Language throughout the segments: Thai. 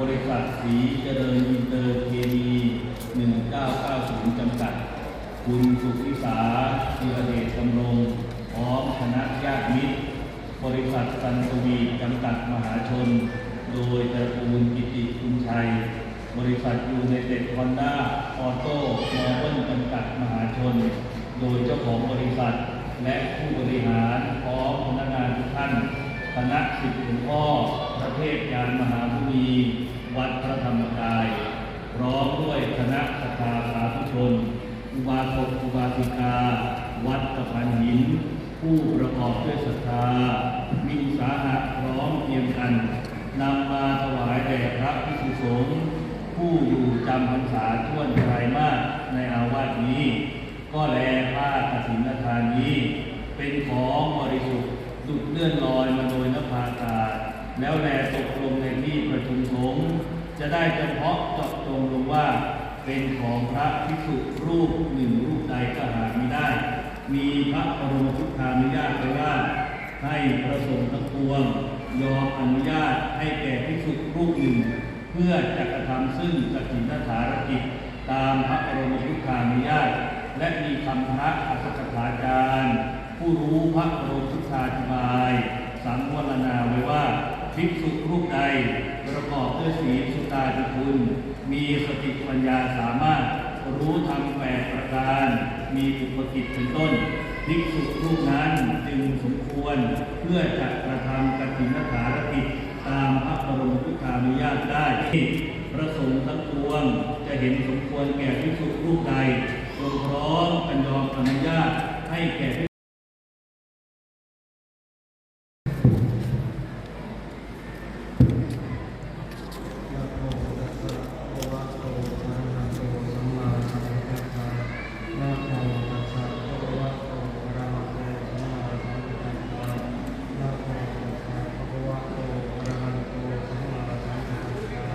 บริษัทสีเจริญอินเตอร์เคมี1990 จำกัด คุณสุพิสาธีรเดชกำรงพร้อมคณะญาติมิตร บริษัทสันตวีจำกัดมหาชน โดยตระกูลกิติคุณชัย บริษัทยูไนเต็ดฮอนด้าออโต้มอเบิลจำกัดมหาชน โดยเจ้าของบริษัท และผู้บริหารพร้อมพนักงานทุกท่าน คณะสิทธิหลวงพ่อพระเทพยานมหามุนี วัดพระธรรมกาย พร้อมด้วยคณะสภาสาธุชน อุบาสกอุบาสิกา วัดตะพันหิน ผู้ประกอบด้วยศรัทธา มีสาหะพร้อมเพียงกันนำมาถวายแด่พระภิกษุสงฆ์ผู้อยู่จำพรรษาท่วนไตรมาสในอาวาสนี้ ก็แลผ้ากฐินทานนี้ เป็นของบริสุทธิ์ดุดเลื่อนลอยมาโดยนภาอากา แล้วแลตกลงในที่ประชุมสงฆ์จะได้เฉพาะเจาะจงลงว่า เป็นของพระภิกษุรูปหนึ่งรูปใดก็หาไม่ได้ มีพระบรมพุทธานุญาตไว้ว่า ให้พระสงฆ์ทั้งปวงยอมอนุญาตให้แก่ภิกษุรูปหนึ่ง เพื่อจะกระทำซึ่งกฐินฐารกิจตามพระบรมพุทธานุญาต และมีคำพระอัศกถาจารย์ ผู้รู้พระบรมพุทธาธิบาย สังวรณาไว้ว่า ภิกษุรูปใดประกอบด้วยศีลสุตาธิคุณ มีสติปัญญาสามารถรู้ธรรมแปดประการ มีอุปกิจเป็นต้นภิกษุรูปนั้นจึงสมควรเพื่อจะกระทำกฐินฐารกิจตามพระบรมพุทธานุญาตได้พระสงฆ์ทั้งปวงจะเห็นสมควรแก่ภิกษุรูปใดจงพร้อมกันยอมอนุญาตให้แก่ภิกษุ นะโมตัสสะภะคะวะโตอะระหะโตสัมมาสัมพุทธัสสะนะโมตัสสะภะคะวะโตอะระหะโตสัมมาสัมพุทธัสสะนะโมตัสสะภะคะวะโตอะระหะโตสัมมาสัมพุทธัสสะ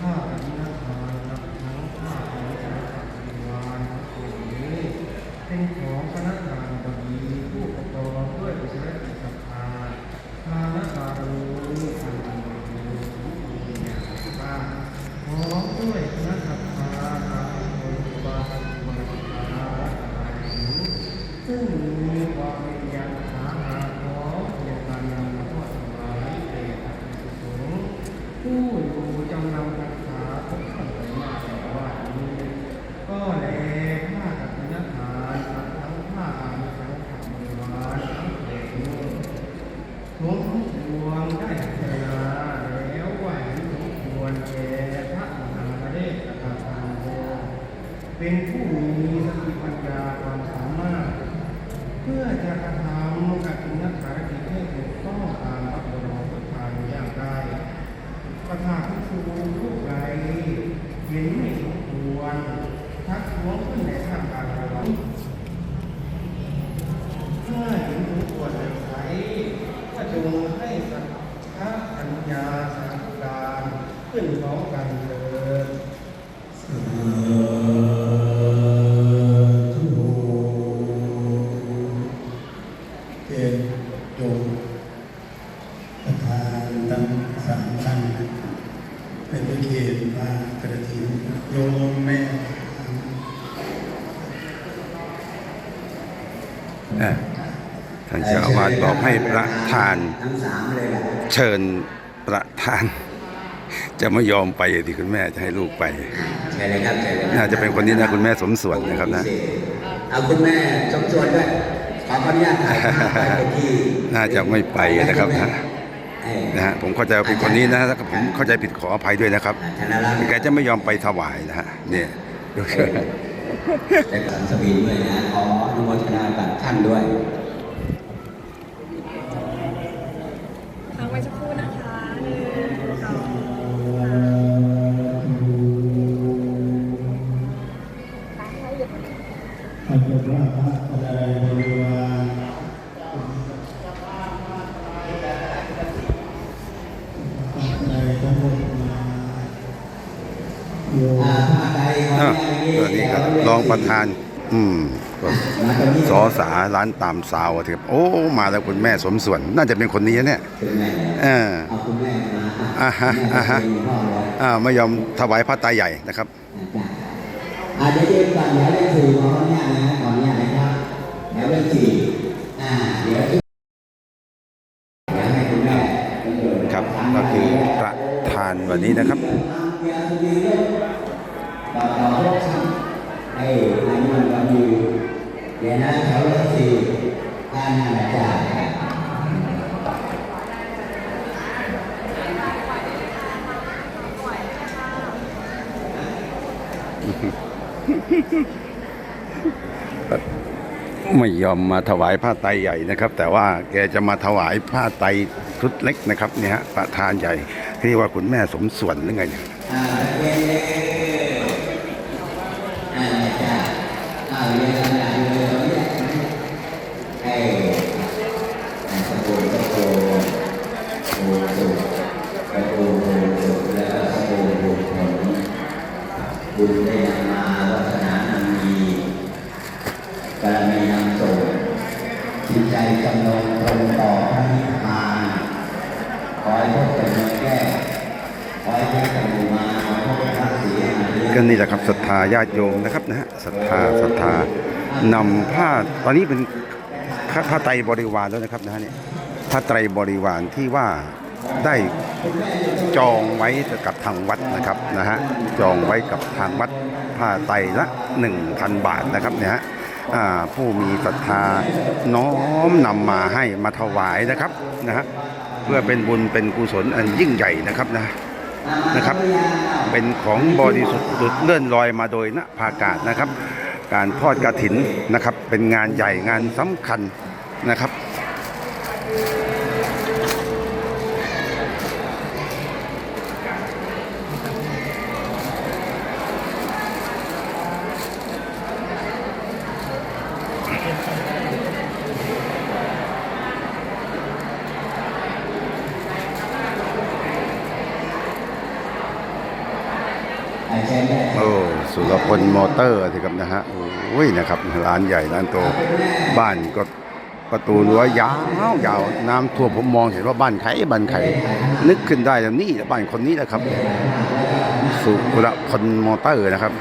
ข้าพเจ้าทานนับทั้งข้าพเจ้าสักสิวานทั้งปวงนี้ เป็นของคณะทานบดีผู้ประกอบด้วยอุตสาหกิจศรัทธาทานบารมีอันบริบูรณ์มีอย่างบ้างพร้อมด้วยคณะศรัทธาตามคนบาลบาลาและอายุ ซึ่งมีความเป็นอย่างหาหาพร้อมเพียงการนำทอดถวายแด่พระภิกษุสงผู้อยู่จำนำพรรษาทุกสัปดาแต่ว่านี้ก็แลผ้ากับนักงานกับทั้งผ้าอามีทั้งขับบริวาทั้งเพลงหลวงทั้งปวงได้พิจารณาแล้วว่าเห็นสมควรแก่พระมหาเดชกตาโมเป็นผู้มีสติปัญญาความสามารถ พื่อจะกระทำกับคุณนักภารกิจให้ถูกต้องตามพระบรมประธานย่างได้ประธานผู้ชูผู้ใดเห็นไม่สมควรทักท้วงขึ้นในท่าม ท่านเจ้าอาวาสบอกให้ประธานทั้งสามเลยแหละเชิญประธาน จะไม่ยอมไปที่คุณแม่จะให้ลูกไปใช่เลยครับใช่เลยครับน่าจะเป็นคนนี้นะคุณแม่สมส่วนนะครับนะพิเศษเอาคุณแม่สมส่วนด้วยขออนุญาตถ่ายภาพไปเป็นที่น่าจะไม่ไปนะครับนะเออนะฮะผมเข้าใจว่าเป็นคนนี้นะถ้าผมเข้าใจผิดขออภัยด้วยนะครับธนรัตน์แกจะไม่ยอมไปถวายนะฮะเนี่ยดูสิและสันสวีด้วยนะขออนุโม ทนากับท่านด้วยค้างไว้สักครู่นะคะหนึ่งสองอาจจะพระพระอะไรบริวารอะไรทั้งหมดมาโยมอ่าผ้าใดขออะอนุญาตตัวนี้ครับรองประธาน อืมก็ สอสาร้านตามสาวอะครับโอ้ มาแล้วคุณแม่สมส่วน น่าจะเป็นคนนี้นะเนี่ยคุณแม่เออเอาคุณแม่มาอ่าฮะอ่าฮะแม่พ่อเลยอ่าไม่ยอมถวายพระไตรใหญ่นะครับอาจจะเดี๋ยวยืนก่อนเดี๋ยวเลขสี่ขออนุญาตนะขออนุญาตนะครับเดี๋ยวเลขสี่อ่าเดี๋ยวเดี๋ยวให้คุณแม่ครับก็คือประธานวันนี้นะครับ เดี๋ยวนะแถวเลขสี่ด้านหน้าอาจารย์ไม่ยอมมาถวายผ้าไตรใหญ่นะครับ แต่ว่าแกจะมาถวายผ้าไตรชุดเล็กนะครับเนี่ยฮะประธานใหญ่ที่ว่าคุณแม่สมส่วนหรือไงเนี่ยอ่าเบุญได้นำมาวัฒนานำมีบารมีนำส่งจิตใจจำนงตรงต่อพระนิพพานขอให้พบกับเมืองแก้วขอให้แก้กับหมู่มาขอให้พบกับพระศรีอริยก็นี่แหละครับศรัทธาญาติโยมนะครับนะฮะศรัทธาศรัทธานำผ้าตอนนี้เป็นผ้าไตรบริวารแล้วนะครับนะฮะเนี่ย ผ้าไตรบริวารที่ว่าได้จองไว้กับทางวัดนะครับนะฮะจองไว้กับทางวัดผ้าไตรละ 1,000 บาทนะครับเนี่ยฮะผู้มีศรัทธาน้อมนำมาให้มาถวายนะครับนะฮะเพื่อเป็นบุญเป็นกุศลอันยิ่งใหญ่นะครับนะนะครับ เป็นของบริสุทธิ์หลุดเลื่อนลอยมาโดยณภากาศนะครับ การทอดกระถินนะครับเป็นงานใหญ่งานสำคัญนะครับ อาจารย์ได้ โอ้สุรพลมอเตอร์สิครับนะฮะโอ้ยนะครับร้านใหญ่ร้านโตบ้านก็ประตูรั้วยาวยาวน้ำท่วมผมมองเห็นว่าบ้านใครบ้านใครนึกขึ้นได้แล้วนี่บ้านคนนี้นะครับ สุรพลมอเตอร์นะครับ